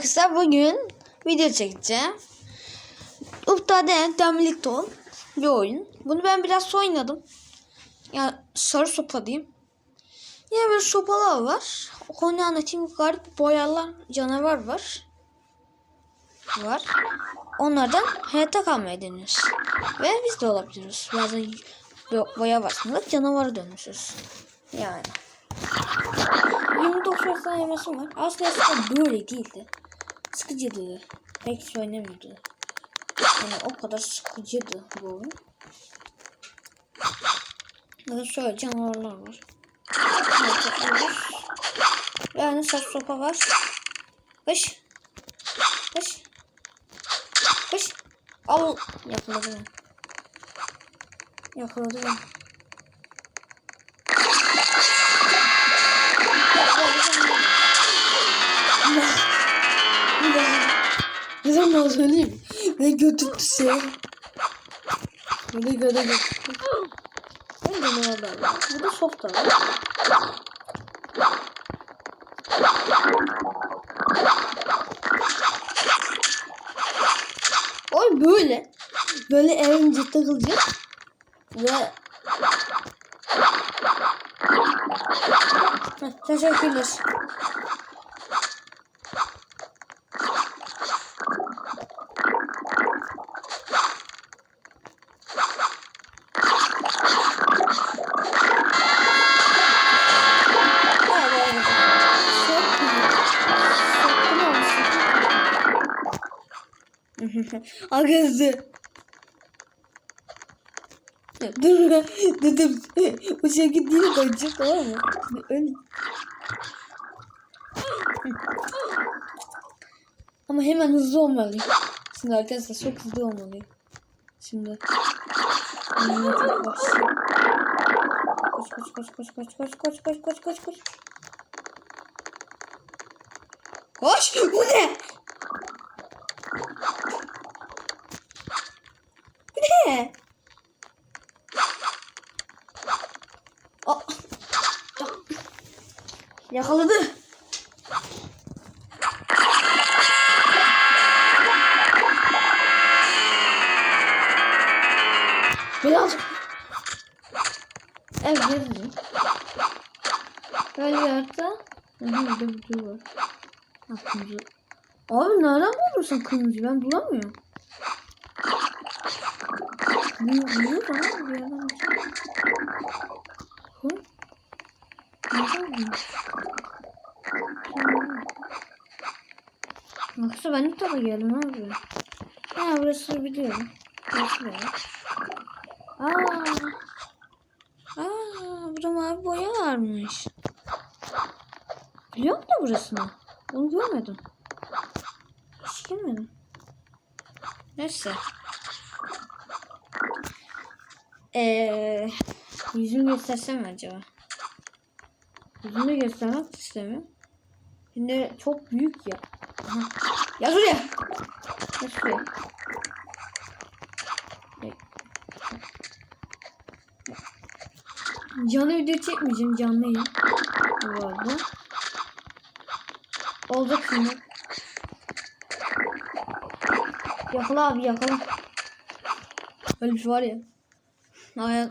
arkadaşlar bugün video çekeceğim. Upta'da Demlik Ton bir oyun. Bunu ben biraz oynadım. Ya sarı sopa diyeyim. Yine böyle sopalar var. O konuyu anlatayım. Garip boyalar canavar var. Var. Onlardan hayatta kalmaya deniyoruz. Ve biz de olabiliriz. Bazen bo- boya basmadık canavara dönüşürüz. Yani. 29 yaşından yemesim var. Aslında böyle değildi. Sıkıcıydı. Pek hiç oynamıyordu. Yani o kadar sıkıcıydı bu oyun. Burada şöyle canavarlar var. Yani saç sopa var. Kış. Kış. Kış. Al. Yakaladı beni. Yakaladı beni. Söyleyeyim? Ne götürdü şey? Böyle göre götürdü. Ben de ne var Bu da soft var. Oy böyle. Böyle evince takılacak. Ve Heh, teşekkürler. Arkadaşlar. Dur dur. Bu şekilde değil koyacak tamam mı? Öyle. Ama hemen hızlı olmalıyım. Şimdi arkadaşlar çok hızlı olmalıyım. Şimdi. Koş koş koş koş koş koş koş koş koş koş koş. Koş! Bu ne? Kırmızı. Abi nereden bulursun kırmızı? Ben bulamıyorum. Bu bu var bir yerden. Hı? Nereden bu? Yoksa ben ilk defa geldim abi. Ha burası biliyorum. Burası var. Aa. Aa, burada mavi boya varmış. Biliyor musun burasını? Onu görmedim. Hiç görmedim. Neyse. Eee yüzümü göstersem acaba? Yüzümü göstermek istemiyorum. Şimdi çok büyük ya. Ya şuraya. Ya şuraya. Canlı video çekmeyeceğim canlı yayın. Bu arada. Olacak şimdi. Yakala abi yakala. Öyle bir şey var ya.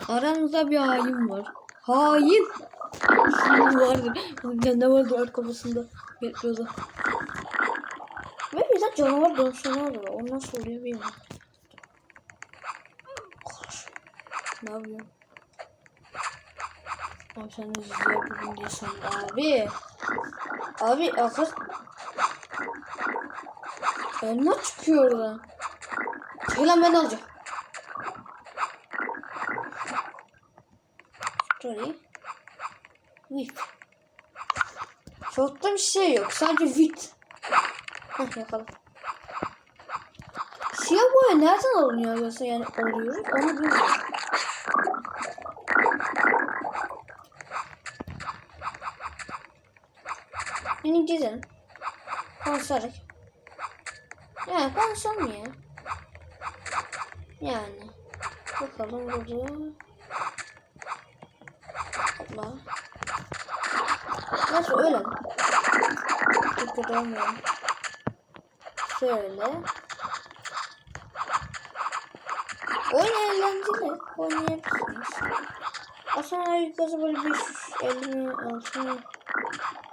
Aranızda bir hain var. Hain. Ya ne var duvar kafasında. Bekliyordu. Ve bir de canavar dönüşler var. O nasıl oluyor bilmiyorum. Ne yapıyor? Abi sen de izleyebilirim diyorsan abi. Abi akıl. Elma çıkıyor oradan. Çekil lan ben alacağım. Story. Whip. Shot'ta bir şey yok. Sadece wit. Heh yakalım. Siyah boya nereden alınıyor yoksa yani alıyoruz onu bilmiyorum. Benim gezelim. Konuşarak. Yani konuşalım ya. Yani. Bakalım burada. Allah. Nasıl öyle? Çok kötü olmuyor. Şöyle. Oyun eğlenceli. Oynayabilirsiniz. Aslında yukarıda böyle 550 mi 6 mı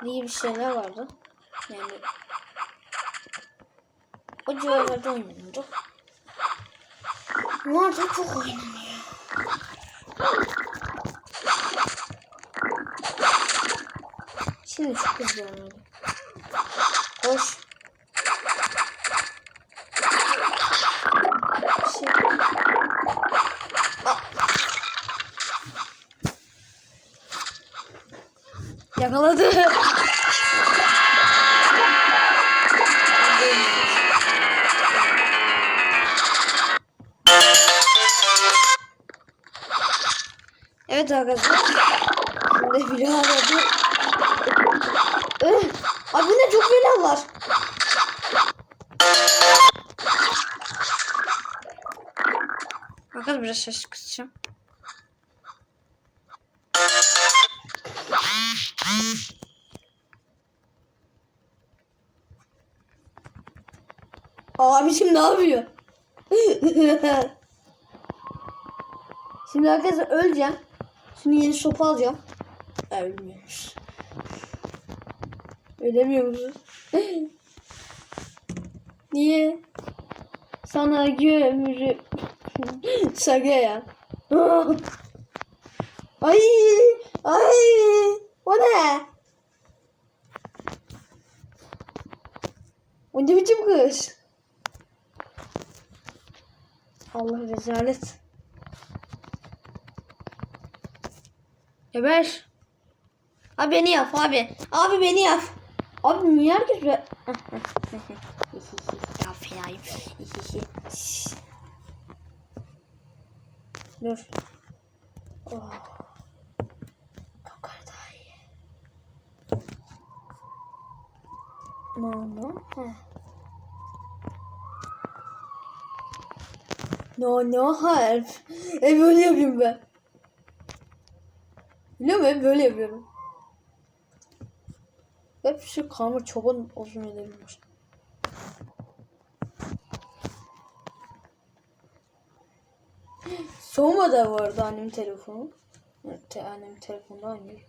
diye bir şeyler vardı. Yani o civarlarda oynanıyordu. Nerede çok oynanıyor. Şimdi çok hızlı oynadım. Koş. Yakaladı. Evet arkadaşlar. Şimdi biri aradı. Öh! Abi ne çok bela var. Bakalım biraz ses kısacağım. Abicim ne yapıyor? Şimdi arkadaşlar öleceğim. Şimdi yeni sopa alacağım. Ölmüyormuş. Ölemiyor musun? Niye? Sana gömürüm. Şaka ya. ay, ay, o ne? O ne biçim kız? Allah rezalet. Geber. Abi beni yap abi. Abi beni yap. Abi niye herkes be? ya fenayım. Dur. Oh. Kokar daha iyi. No. Heh. No no harf. E böyle yapıyorum ben. Biliyor musun? Böyle yapıyorum. Hep şu karma çoban uzun edebilmiş. Soma da vardı annemin telefonu. Evet, te annemin telefonunda oynuyor.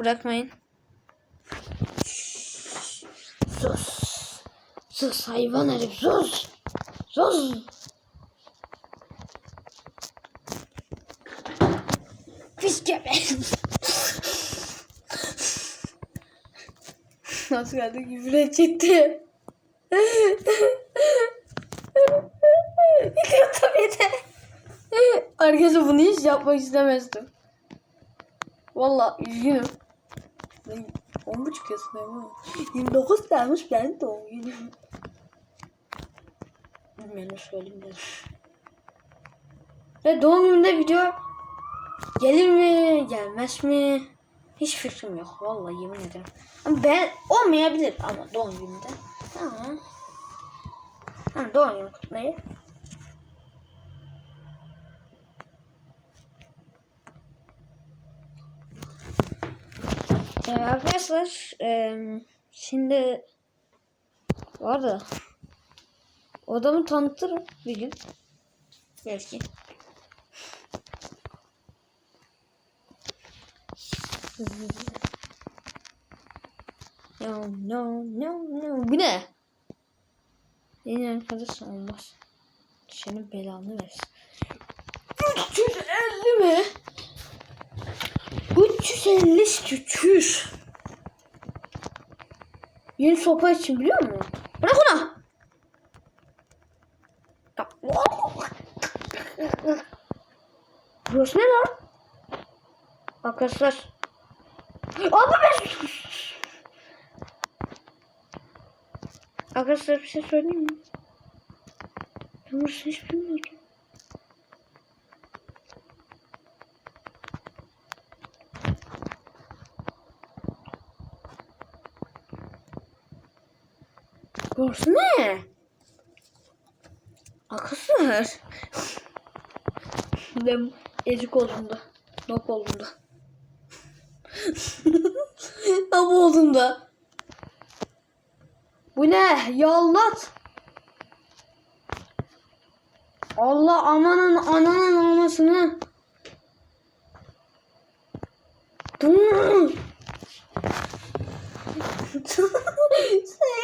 Bırakmayın. Sus. Sus hayvan herif sus. Sus. Pis köpek. Nasıl geldi küfür edecekti. Tabii de. Arkadaşlar bunu hiç yapmak istemezdim. Valla üzgünüm. Ben 10 buçuk yaşındayım ama. 29 gelmiş ben doğum günüm. Bilmiyorum söyleyeyim dedim. Ve doğum günümde video gelir mi gelmez mi? Hiç fikrim yok. Vallahi yemin ederim. Ama ben olmayabilir ama doğum günümde. Ama ha, doğum günü kutlayı. Ee, arkadaşlar şimdi var da odamı tanıtırım bir gün. Belki. No no no no. Bu ne? Yeni arkadaş olmaz. Senin belanı versin. 350 mi? 350 300. Yeni sopa için biliyor musun? Bırak onu. Burası ne lan? Arkadaşlar. Abi ben... Arkadaşlar bir şey söyleyeyim mi? Ben burası hiç bilmiyordum. Burası ne? Arkadaşlar. ben ezik olduğumda. Nok olduğumda. Ama olduğumda. Bu ne? Yallat. Allah amanın ananın olmasını. Sen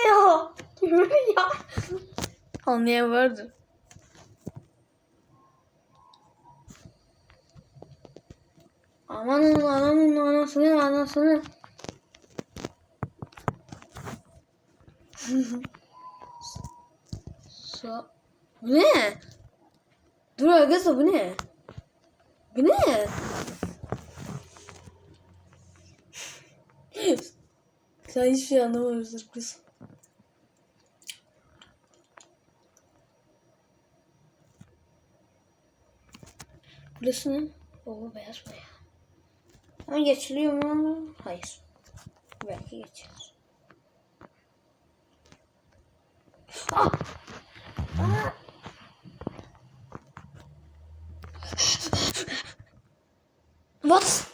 ya. Ya. Anlayan vardı. Amanın ananın anasını anasını. Sa bu ne? Dur arkadaşlar bu ne? Bu ne? Sen hiçbir şey anlamamışsın kız. Burası ne? Oo beyaz boya. Ama geçiliyor mu? Hayır. Belki geçer. Ah! Ah! What?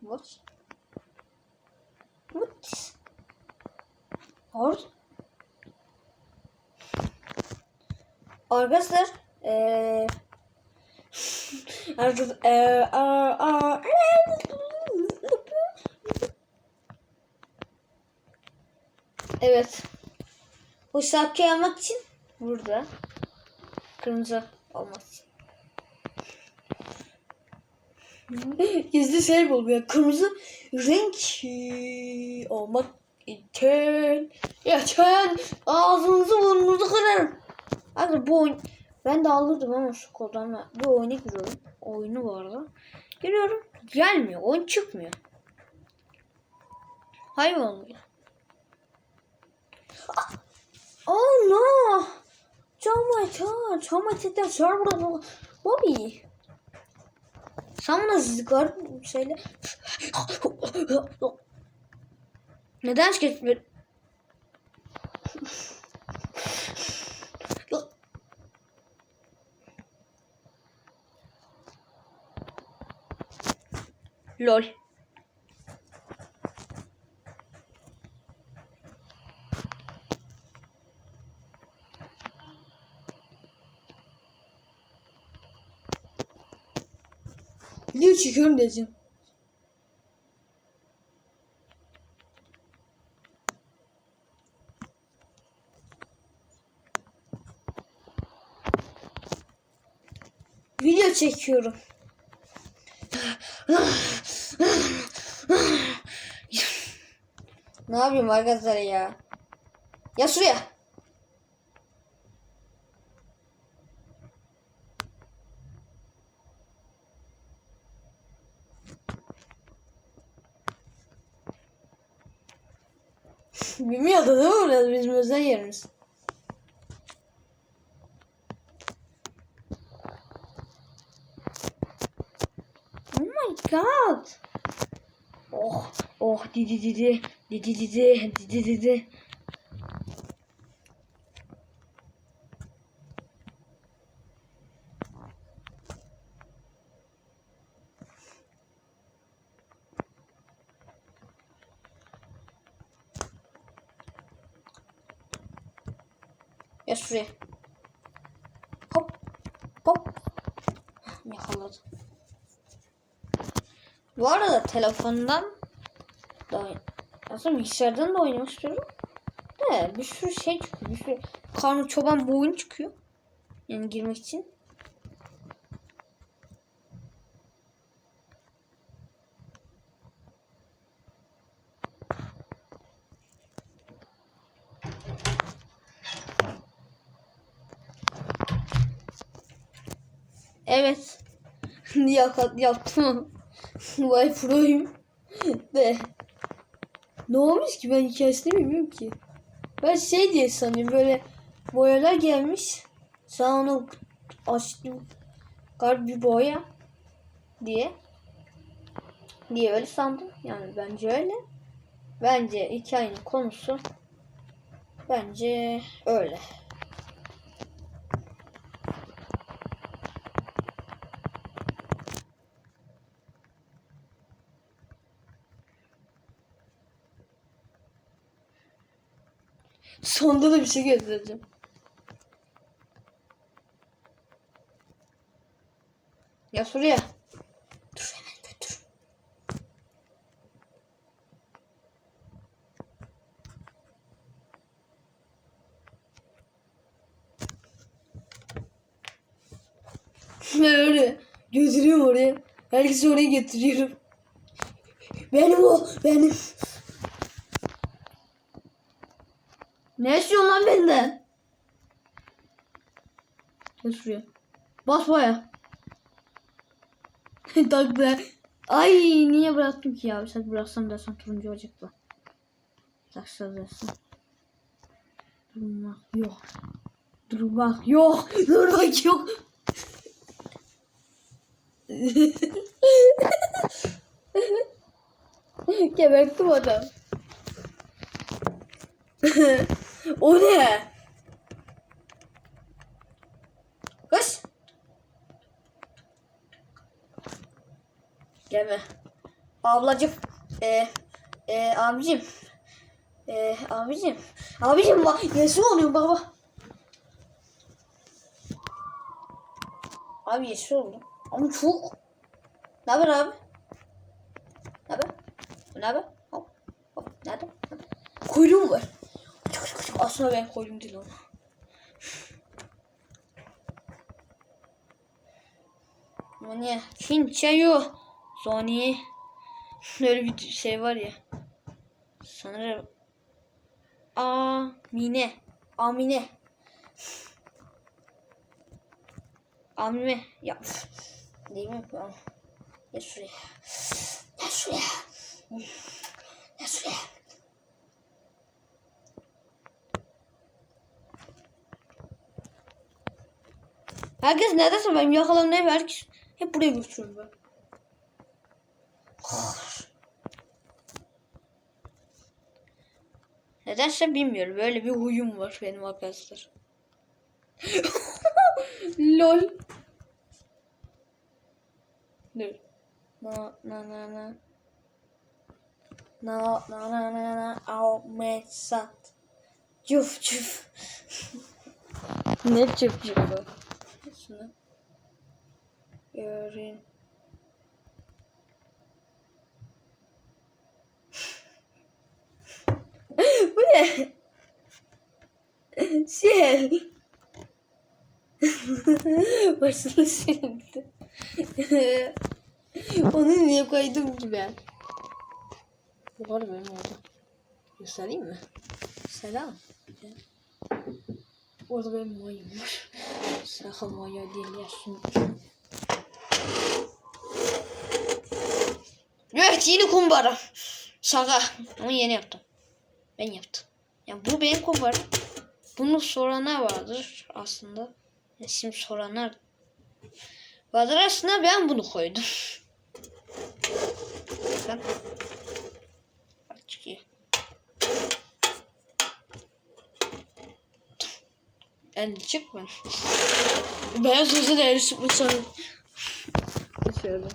What? What? Or? Arkadaşlar aa, aa, Evet. Bu şarkıyı almak için burada kırmızı için. Gizli şey bul ya. Kırmızı renk e, olmak için. Ya sen ağzınızı burnunuzu kırarım. Arkadaşlar bu oyun ben de alırdım ama şu koddan bir oyuna giriyorum. Oyunu bu arada. Giriyorum. Gelmiyor. Oyun çıkmıyor. Hayır olmuyor. Ah! Oh no! Çama çama çama çete server Bobby. Sana zıgar şeyle. Neden şikayet Lol. Video çekiyorum diyeceğim. Video çekiyorum. Ne yapayım arkadaşlar ya? Ya şuraya. Bilmiyordu değil mi burası bizim özel yerimiz? Oh my god. Oh, oh didi didi didi didi didi didi. Ya şuraya. Hop. Hop. Yakaladım. Bu arada telefondan da aslında bilgisayardan da oynamak istiyorum. De bir sürü şey çıkıyor. Bir sürü karnı çoban boyun çıkıyor. Yani girmek için. Evet. Yaptım. Vay proyum. De. Ne olmuş ki ben hikayesini bilmiyorum ki. Ben şey diye sanıyorum böyle boyalar gelmiş. Sen onu açtım. Garip bir boya diye. diye öyle sandım. Yani bence öyle. Bence hikayenin konusu bence öyle. Sonda da bir şey göstereceğim. Ya şuraya. Dur hemen götür. Böyle götürüyorum oraya. Herkesi oraya getiriyorum. Benim o, benim. Ne istiyorsun lan benden? Gel şuraya. Bas baya. Taktı. Ay niye bıraktım ki ya? Sen bıraksam dersen turuncu olacaktı. Taksa dersen. Durmak yok. Durmak yok. Durmak yok. Gebertim adam. O ne? Kız. Gelme. Ablacım. Ee, e, abicim. Ee, abicim. Abicim bak. Yeşil oluyor baba. Abi yeşil oldu. Ama çok. Ne haber abi? Ne haber? Ne haber? Hop. Hop. Nerede? Kuyruğum var. Aslında ben kuyruğum değil ama. Sony. Kinçayo. Sony. Öyle bir şey var ya. Sanırım. Amine. Amine. Amine. Ya. Değil mi? Tamam. Gel şuraya. Gel şuraya. Gel şuraya. Herkes neredesin benim yakalarım hep herkes hep buraya götürüyorum ben. Nedense bilmiyorum. Böyle bir huyum var benim arkadaşlar. Lol. Dur. Na na na na. Na na na na na. Au mesat. Cuf cuf. ne cuf cuf bu? Şunu. Görün. Bu ne? Şey. Başını sildi. Onu niye koydum ki ben? Var benim orada. Göstereyim mi? Selam. Orada benim mayım var. Değil ya şunu. Evet yeni kumbara. Şaka. Onu yeni yaptım. Ben yaptım. Yani bu benim kumbaram. Bunu soranlar vardır aslında. Ya şimdi soranlar vardır aslında ben bunu koydum. Ben En çıkma. Beyaz sözü de el çıkmışsın. Şöyle.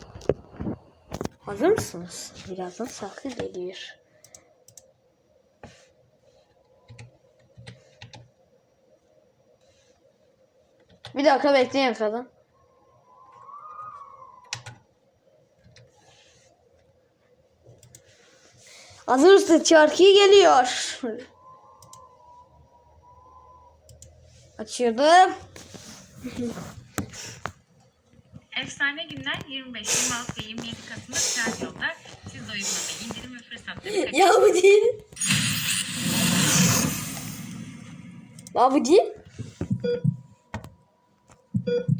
Hazır mısınız? Birazdan şarkı geliyor. Bir dakika bekleyin kadın. Hazır mısın? Şarkı geliyor. Açıyordum. Efsane günler 25, 26 ve 27 Kasım'da Trendyol'da. Siz de uygulamayı indirim ve fırsatları Ya bu değil. Ya bu değil.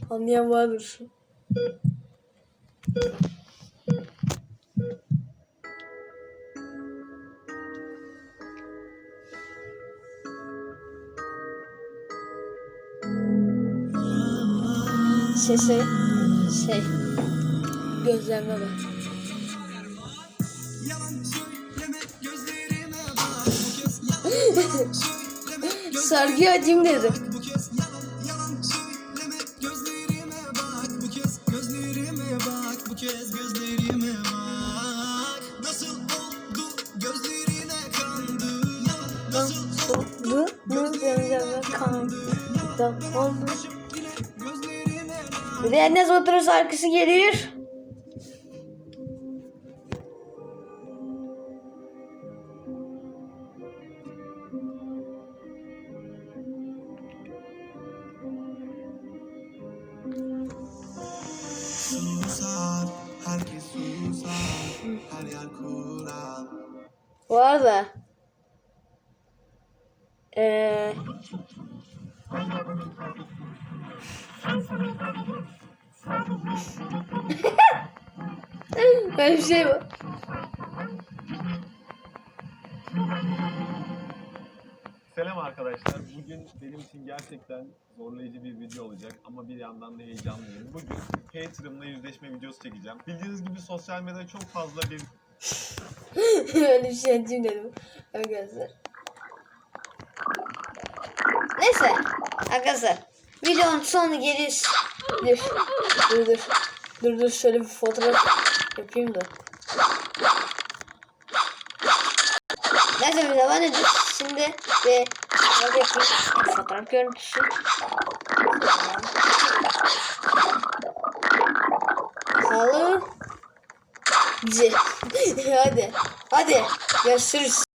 Anlayan vardır. Sese şey gözlerime bak. Sargıyı açayım dedim. Gözlerime bu kez gözlerime bak gözlerime Nasıl oldu? Nasıl benzer kan. Da oldu. Herkes susar her yer kural Bu arada eee Böyle bir şey var. Selam arkadaşlar. Bugün benim için gerçekten zorlayıcı bir video olacak ama bir yandan da heyecanlıyım. Bugün haterımla yüzleşme videosu çekeceğim. Bildiğiniz gibi sosyal medyada çok fazla bir Öyle bir şey dedim. Arkadaşlar. Neyse. Arkadaşlar. Videonun sonu gelir. Dur. Dur dur. Dur dur şöyle bir fotoğraf yapayım da. Neyse bir devam edelim. Şimdi bakayım fotoğraf görüntüsü. Halı. Güzel. hadi. Hadi. Görüşürüz.